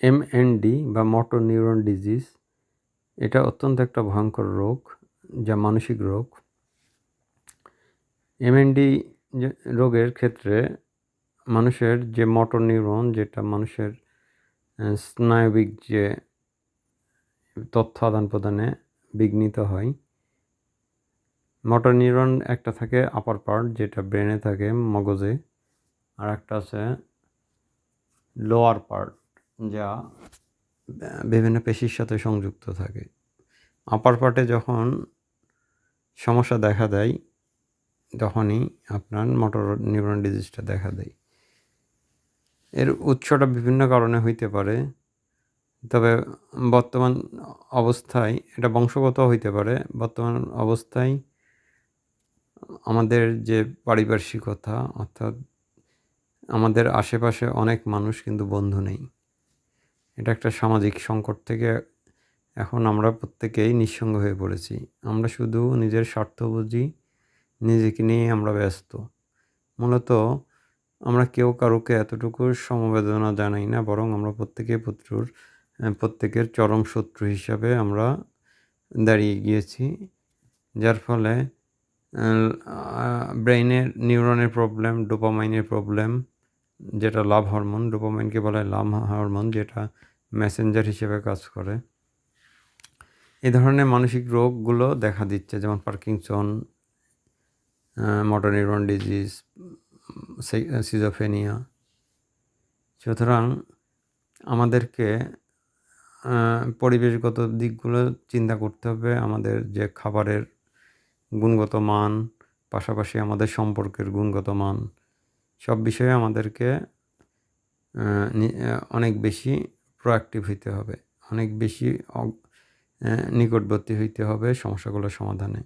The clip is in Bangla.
এমএনডি বা মোটর নিউরন ডিজিজ এটা অত্যন্ত একটা ভয়ঙ্কর রোগ, যা মানসিক রোগ। এমএনডি রোগের ক্ষেত্রে মানুষের যে মোটর নিউরন যেটা মানুষের স্নায়বিক যে তথ্য আদান প্রদানে বিঘ্নিত হয় মোটর নিউরন একটা থাকে আপার পার্ট যেটা ব্রেনে থাকে মগজে, আর একটা আছে লোয়ার পার্ট যা বিভিন্ন পেশির সাথে সংযুক্ত থাকে। আপার পার্টে যখন সমস্যা দেখা দেয়, তখনই আপনার মোটর নিউরন ডিজিজটা দেখা দেয়। এর উৎসটা বিভিন্ন কারণে হইতে পারে, তবে বর্তমান অবস্থায় এটা বংশগত হইতে পারে, বর্তমান অবস্থায় আমাদের যে পারিপার্শ্বিকতা, অর্থাৎ আমাদের আশেপাশে অনেক মানুষ কিন্তু বন্ধু নেই। এটা একটা সামাজিক সংকট থেকে এখন আমরা প্রত্যেকেই নিঃসঙ্গ হয়ে পড়েছি। আমরা শুধু নিজের স্বার্থ বুঝি, নিজেকে নিয়ে আমরা ব্যস্ত। মূলত আমরা কেউ কারোকে এতটুকু সমবেদনা জানাই না, বরং আমরা প্রত্যেকে পুত্রর প্রত্যেকের চরম শত্রু হিসাবে আমরা দাঁড়িয়ে গিয়েছি, যার ফলে ব্রেইনের, নিউরনের প্রবলেম, ডোপামাইনের প্রবলেম যেটা লাভ হরমোন, ডোপামাইনকে বলা হয় লাভ হরমোন, যেটা মেসেঞ্জার হিসেবে কাজ করে। এ ধরনের মানসিক রোগগুলো দেখা দিচ্ছে, যেমন Parkinson motor neuron disease schizophrenia. সুতরাং আমাদেরকে পরিবেশগত দিকগুলো চিন্তা করতে হবে, আমাদের যে খাবারের গুণগত মান, পাশাপাশি আমাদের সম্পর্কের গুণগত মান। সব বিষয়ে আমাদেরকে অনেক বেশি প্রোয়াক্টিভ হইতে হবে। অনেক বেশি নিকটবর্তী হইতে হবে সমস্যাগুলোর সমাধানে।